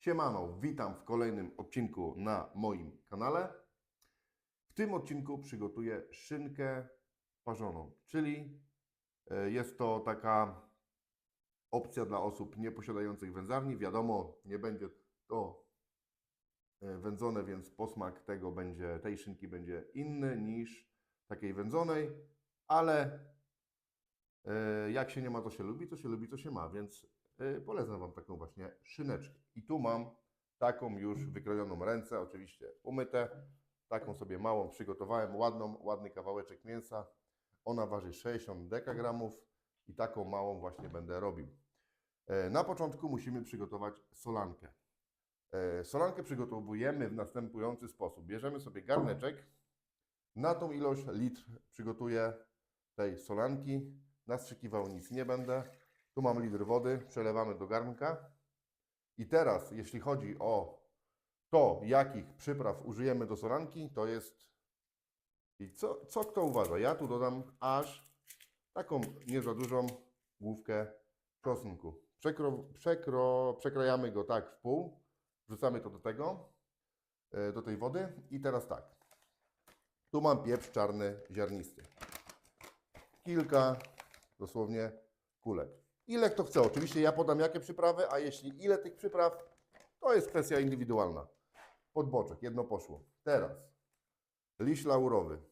Siemano, witam w kolejnym odcinku na moim kanale. W tym odcinku przygotuję szynkę parzoną, czyli e, jest to taka opcja dla osób nieposiadających wędzarni. Wiadomo, nie będzie to e, wędzone, więc posmak tego będzie, tej szynki będzie inny niż takiej wędzonej, ale e, jak się nie ma, to się lubi, to się lubi, to się ma, więc polecam Wam taką właśnie szyneczkę. I tu mam taką już wykrojoną ręce, oczywiście umyte, taką sobie małą przygotowałem, ładną, ładny kawałeczek mięsa. Ona waży 60 dekagramów i taką małą właśnie będę robił. E, Na początku musimy przygotować solankę. E, Solankę przygotowujemy w następujący sposób. Bierzemy sobie garneczek, na tą ilość litr przygotuję tej solanki. Nastrzykiwał nic nie będę. Tu mam litr wody, przelewamy do garnka. I teraz, jeśli chodzi o to, jakich przypraw użyjemy do solanki, to jest. I co, co kto uważa? Ja tu dodam aż taką nie za dużą główkę czosnku. Przekro, przekro, przekrajamy go tak w pół, wrzucamy to do tego, e, do tej wody. I teraz tak. Tu mam pieprz czarny ziarnisty. Kilka, dosłownie, kulek. Ile kto chce. Oczywiście ja podam jakie przyprawy, a jeśli ile tych przypraw, to jest kwestia indywidualna. Podboczek, jedno poszło. Teraz liść laurowy.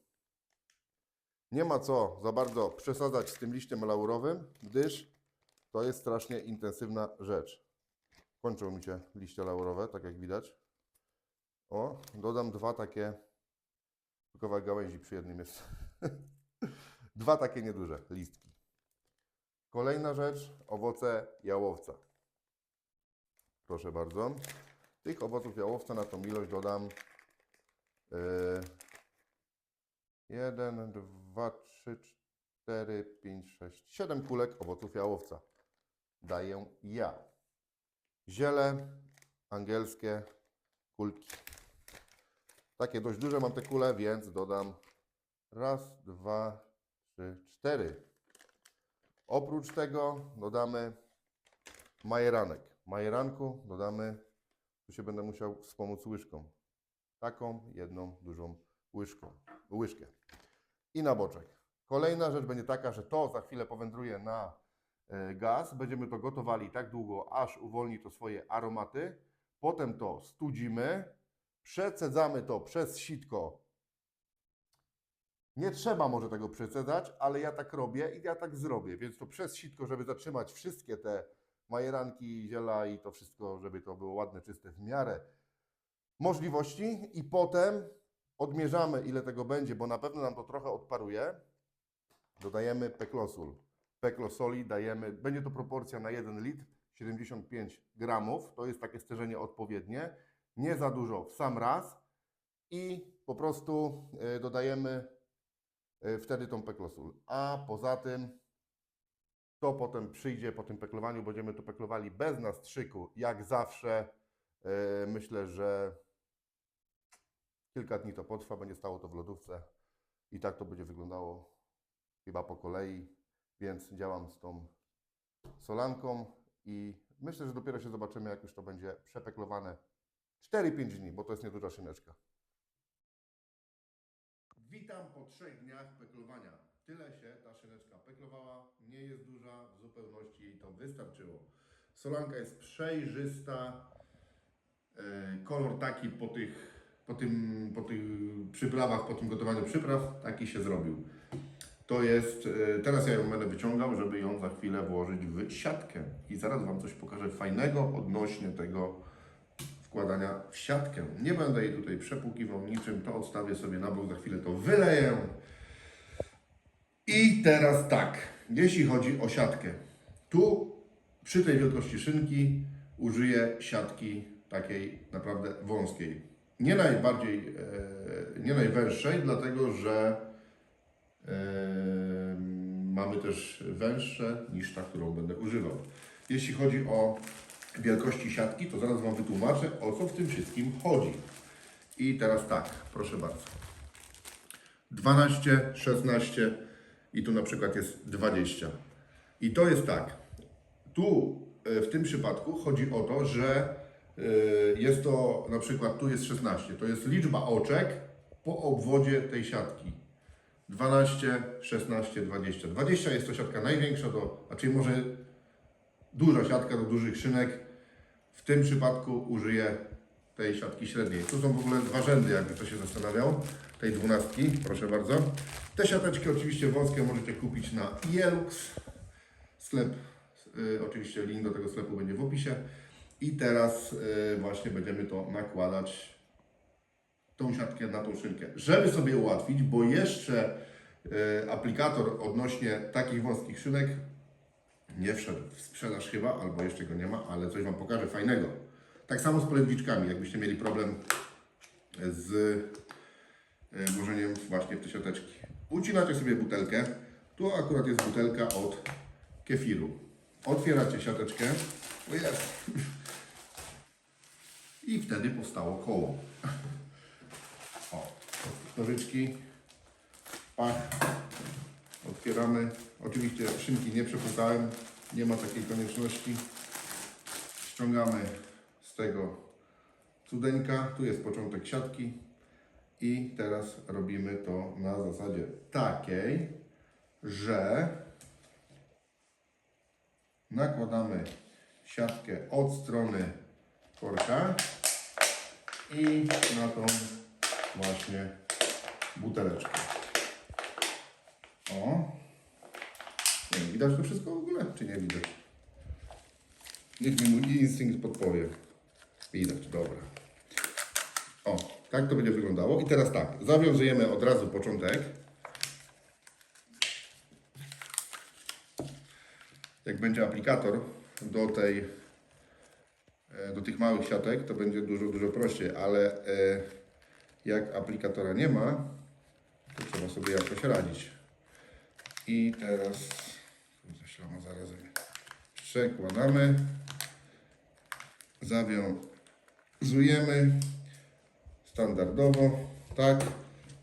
Nie ma co za bardzo przesadzać z tym liściem laurowym, gdyż to jest strasznie intensywna rzecz. Kończą mi się liście laurowe, tak jak widać. O, dodam dwa takie, kawałek gałęzi przy jednym jest. dwa takie nieduże listki. Kolejna rzecz, owoce jałowca. Proszę bardzo. Tych owoców jałowca na tą ilość dodam yy, 1, 2, 3, 4, 5, 6, 7 kulek owoców jałowca. Daję ja. Ziele angielskie, kulki. Takie dość duże mam te kule, więc dodam raz, dwa, trzy, cztery. Oprócz tego dodamy majeranek. Majeranku dodamy, tu się będę musiał wspomóc łyżką. Taką jedną dużą łyżką, łyżkę. I na boczek. Kolejna rzecz będzie taka, że to za chwilę powędruje na e, gaz. Będziemy to gotowali tak długo, aż uwolni to swoje aromaty. Potem to studzimy, przecedzamy to przez sitko nie trzeba może tego przecedzać, ale ja tak robię i ja tak zrobię. Więc to przez sitko, żeby zatrzymać wszystkie te majeranki, ziela i to wszystko, żeby to było ładne, czyste w miarę możliwości. I potem odmierzamy, ile tego będzie, bo na pewno nam to trochę odparuje. Dodajemy peklosul. Peklosoli dajemy, będzie to proporcja na 1 litr, 75 gramów. To jest takie stężenie odpowiednie. Nie za dużo w sam raz. I po prostu y, dodajemy wtedy tą peklosul. A poza tym to potem przyjdzie po tym peklowaniu, będziemy to peklowali bez nastrzyku, jak zawsze. Y, Myślę, że kilka dni to potrwa, będzie stało to w lodówce i tak to będzie wyglądało chyba po kolei, więc działam z tą solanką i myślę, że dopiero się zobaczymy, jak już to będzie przepeklowane 4-5 dni, bo to jest nieduża szyneczka. Witam po trzech dniach peklowania. Tyle się ta szyneczka peklowała, nie jest duża, w zupełności jej to wystarczyło. Solanka jest przejrzysta, e, kolor taki po tych, po, tym, po tych przyprawach, po tym gotowaniu przypraw, taki się zrobił. To jest, e, teraz ja ją będę wyciągał, żeby ją za chwilę włożyć w siatkę. I zaraz Wam coś pokażę fajnego odnośnie tego wkładania w siatkę. Nie będę jej tutaj przepłukiwał niczym, to odstawię sobie na bok, za chwilę to wyleję. I teraz tak, jeśli chodzi o siatkę. Tu przy tej wielkości szynki użyję siatki takiej naprawdę wąskiej. Nie najbardziej, e, nie najwęższej, dlatego że e, mamy też węższe niż ta, którą będę używał. Jeśli chodzi o wielkości siatki, to zaraz Wam wytłumaczę, o co w tym wszystkim chodzi. I teraz tak, proszę bardzo. 12, 16 i tu na przykład jest 20. I to jest tak. Tu e, w tym przypadku chodzi o to, że Yy, Jest to na przykład, tu jest 16, to jest liczba oczek po obwodzie tej siatki. 12, 16, 20. 20 jest to siatka największa, a czyli może duża siatka do dużych szynek. W tym przypadku użyję tej siatki średniej. Tu są w ogóle dwa rzędy, jakby ktoś się zastanawiał, tej dwunastki, proszę bardzo. Te siateczki oczywiście wąskie możecie kupić na Ielux. Sklep, y, oczywiście link do tego sklepu będzie w opisie. I teraz y, właśnie będziemy to nakładać tą siatkę na tą szynkę. Żeby sobie ułatwić, bo jeszcze y, aplikator odnośnie takich wąskich szynek nie wszedł w sprzedaż chyba, albo jeszcze go nie ma, ale coś Wam pokażę fajnego. Tak samo z polędwiczkami, jakbyście mieli problem z y, włożeniem właśnie w te siateczki. Ucinacie sobie butelkę. Tu akurat jest butelka od kefiru. Otwieracie siateczkę. O jest. I wtedy powstało koło. O, nożyczki. Pach. Otwieramy. Oczywiście szynki nie przepłukałem. Nie ma takiej konieczności. Ściągamy z tego cudeńka. Tu jest początek siatki. I teraz robimy to na zasadzie takiej, że nakładamy siatkę od strony korka i na tą właśnie buteleczkę. O. Nie widać to wszystko w ogóle, czy nie widać? Niech mi mój instynkt podpowie. Widać, dobra. O, tak to będzie wyglądało. I teraz tak, zawiązujemy od razu początek. Jak będzie aplikator do tej, e, do tych małych siatek, to będzie dużo, dużo prościej, ale e, jak aplikatora nie ma, to trzeba sobie jakoś radzić. I teraz, ślama zarazem, przekładamy, zawiązujemy standardowo, tak,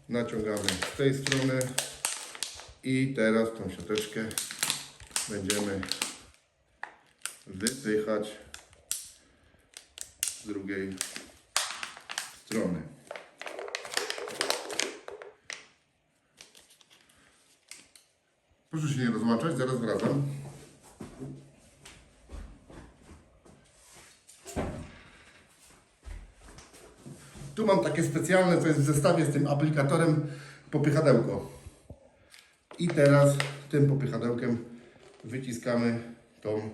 naciągamy z tej strony i teraz tą siateczkę będziemy wypychać z drugiej strony. Proszę się nie rozłączać, zaraz wracam. Tu mam takie specjalne, co jest w zestawie z tym aplikatorem popychadełko. I teraz tym popychadełkiem wyciskamy tą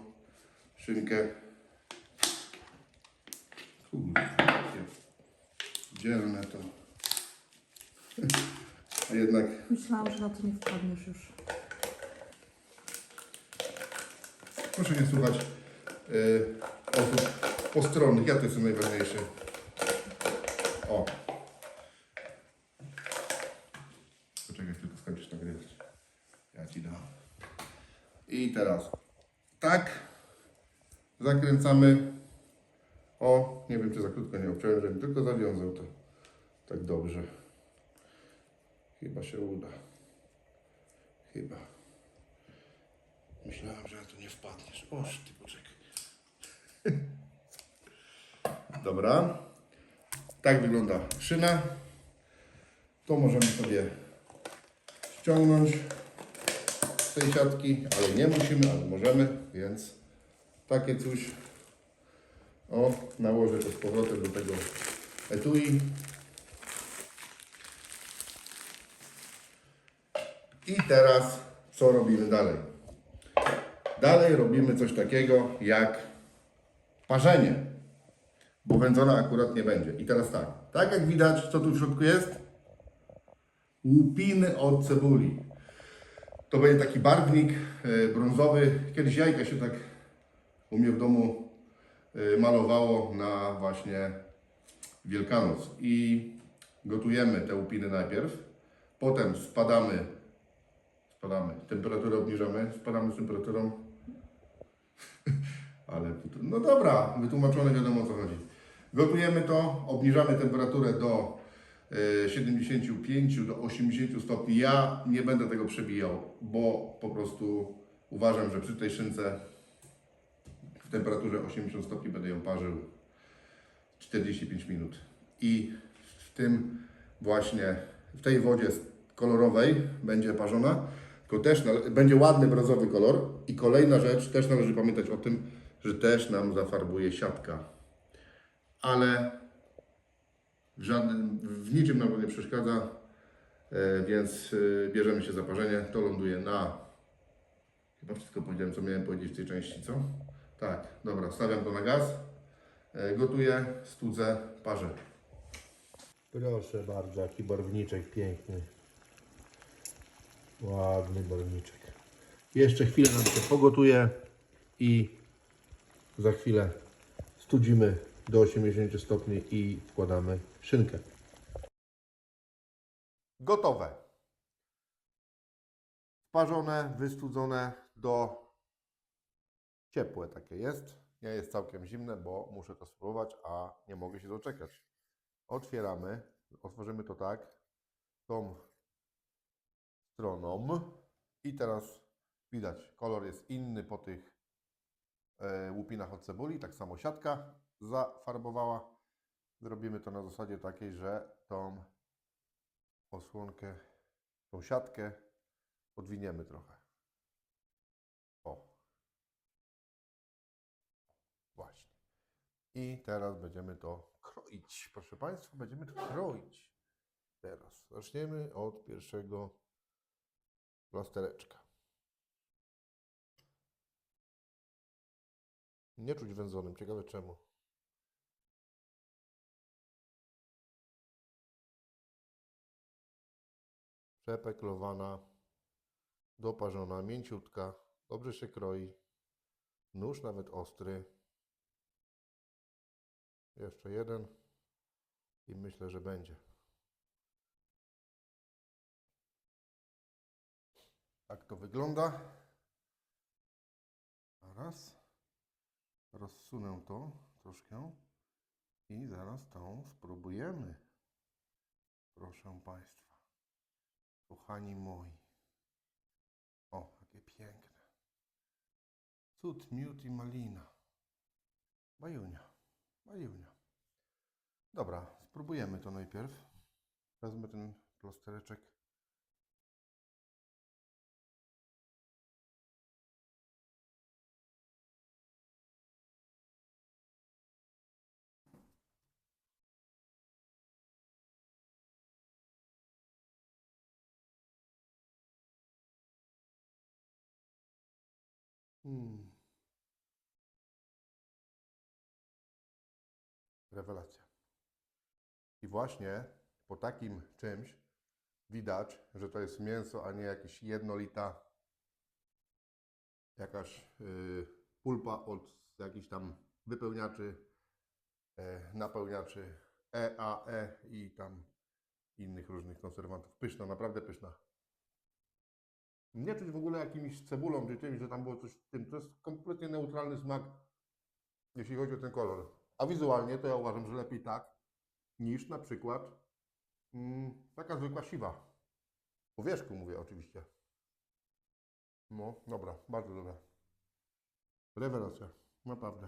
szynkę. Dzielne to. A jednak Myślałam, że na to nie wpadniesz już. Proszę nie słuchać y, osób postronnych. Ja to jestem najważniejszy. O. Poczekaj, tylko skończysz nagrywać. Ja ci dam. I teraz tak zakręcamy. O, nie wiem czy za krótko nie obciąłem, żebym tylko zawiązał to tak dobrze. Chyba się uda. Chyba. Myślałem, że na to nie wpadniesz. Oż ty poczekaj. Dobra. Tak wygląda szyna. To możemy sobie ściągnąć z tej siatki, ale nie musimy, ale możemy, więc takie coś. O, nałożę to z powrotem do tego etui. I teraz co robimy dalej? Dalej robimy coś takiego jak parzenie, bo wędzona akurat nie będzie. I teraz tak, tak jak widać, co tu w środku jest? Łupiny od cebuli. To będzie taki barwnik e, brązowy. Kiedyś jajka się tak u mnie w domu e, malowało na właśnie Wielkanoc. I gotujemy te łupiny najpierw, potem spadamy, spadamy, temperaturę obniżamy, spadamy z temperaturą. Ale, no dobra, wytłumaczone wiadomo o co chodzi. Gotujemy to, obniżamy temperaturę do e, 75 do 80 stopni. Ja nie będę tego przebijał, bo po prostu uważam, że przy tej szynce w temperaturze 80 stopni będę ją parzył 45 minut. I w tym właśnie, w tej wodzie kolorowej będzie parzona, tylko też będzie ładny brązowy kolor. I kolejna rzecz, też należy pamiętać o tym, że też nam zafarbuje siatka. Ale w, żadnym, w niczym nam nie przeszkadza, e, więc e, bierzemy się za parzenie. To ląduje na. Chyba wszystko powiedziałem, co miałem powiedzieć w tej części, co? Tak, dobra, stawiam to na gaz. E, Gotuję, studzę, parzę. Proszę bardzo, jaki barwniczek piękny. Ładny barwniczek. Jeszcze chwilę nam się pogotuje i za chwilę studzimy do 80 stopni i wkładamy szynkę. Gotowe. Parzone, wystudzone do ciepłe takie jest. Nie jest całkiem zimne, bo muszę to spróbować, a nie mogę się doczekać. Otwieramy. Otworzymy to tak. Tą stroną. I teraz widać, kolor jest inny po tych e, łupinach od cebuli. Tak samo siatka zafarbowała. Zrobimy to na zasadzie takiej, że tą osłonkę, tą siatkę podwiniemy trochę. O. Właśnie. I teraz będziemy to kroić. Proszę Państwa, będziemy to kroić. Teraz zaczniemy od pierwszego plastereczka. Nie czuć wędzonym, ciekawe czemu. przepeklowana, doparzona, mięciutka, dobrze się kroi. Nóż nawet ostry. Jeszcze jeden i myślę, że będzie. Tak to wygląda. Zaraz rozsunę to troszkę i zaraz tą spróbujemy. Proszę Państwa. Kochani moi. O, jakie piękne. Cud, miód i malina. Bajunia. Bajunia. Dobra, spróbujemy to najpierw. Wezmę ten plastereczek. Hmm. Rewelacja. I właśnie po takim czymś widać, że to jest mięso, a nie jakieś jednolita jakaś y, pulpa od jakichś tam wypełniaczy, e, napełniaczy EAE i tam innych różnych konserwantów. Pyszna, naprawdę pyszna. Nie czuć w ogóle jakimś cebulą czy czymś, że tam było coś w tym. To jest kompletnie neutralny smak, jeśli chodzi o ten kolor. A wizualnie to ja uważam, że lepiej tak, niż na przykład mm, taka zwykła siwa. Po wierzchu mówię oczywiście. No, dobra, bardzo dobra. Rewelacja, naprawdę.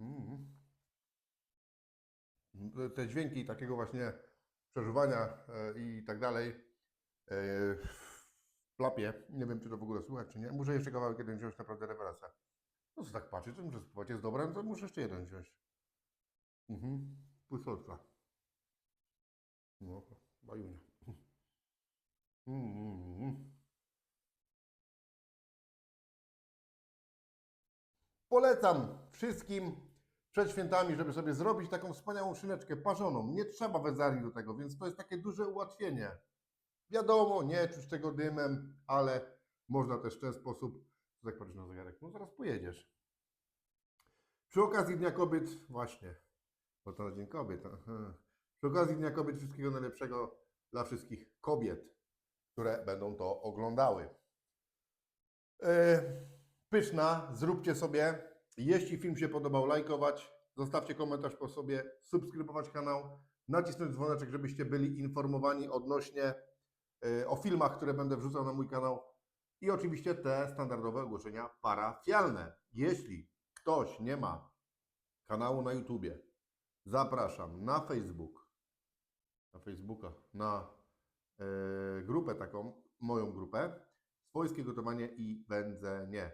Mm. Te dźwięki takiego właśnie przeżuwania e, i tak dalej w plapie. Nie wiem, czy to w ogóle słychać, czy nie. Muszę jeszcze kawałek jeden wziąć, naprawdę rewelacja. No co tak patrzeć, to muszę spróbować. Jest dobra, no to muszę jeszcze jeden wziąć. Mhm. Półsorca. No, bajunia. Mm. Polecam wszystkim przed świętami, żeby sobie zrobić taką wspaniałą szyneczkę parzoną. Nie trzeba wędzarni do tego, więc to jest takie duże ułatwienie. Wiadomo, nie czuć tego dymem, ale można też w ten sposób. Tak patrzysz na zegarek? No zaraz pojedziesz. Przy okazji Dnia Kobiet, właśnie, bo to Dzień Kobiet. Aha. Przy okazji Dnia Kobiet wszystkiego najlepszego dla wszystkich kobiet, które będą to oglądały. E, Pyszna, zróbcie sobie. Jeśli film się podobał, lajkować, zostawcie komentarz po sobie, subskrybować kanał, nacisnąć dzwoneczek, żebyście byli informowani odnośnie o filmach, które będę wrzucał na mój kanał i oczywiście te standardowe ogłoszenia parafialne. Jeśli ktoś nie ma kanału na YouTubie. Zapraszam na Facebook, na Facebooka, na e, grupę taką, moją grupę, swojskie gotowanie i wędzenie.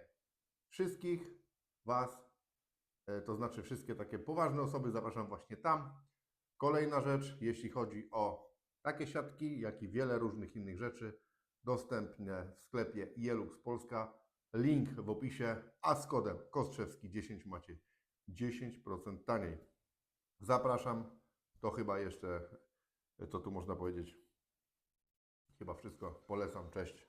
Wszystkich Was, e, to znaczy wszystkie takie poważne osoby, zapraszam właśnie tam. Kolejna rzecz, jeśli chodzi o takie siatki, jak i wiele różnych innych rzeczy, dostępne w sklepie Jelux Polska. Link w opisie, a z kodem Kostrzewski 10 macie 10% taniej. Zapraszam. To chyba jeszcze, co tu można powiedzieć? Chyba wszystko. Polecam. Cześć.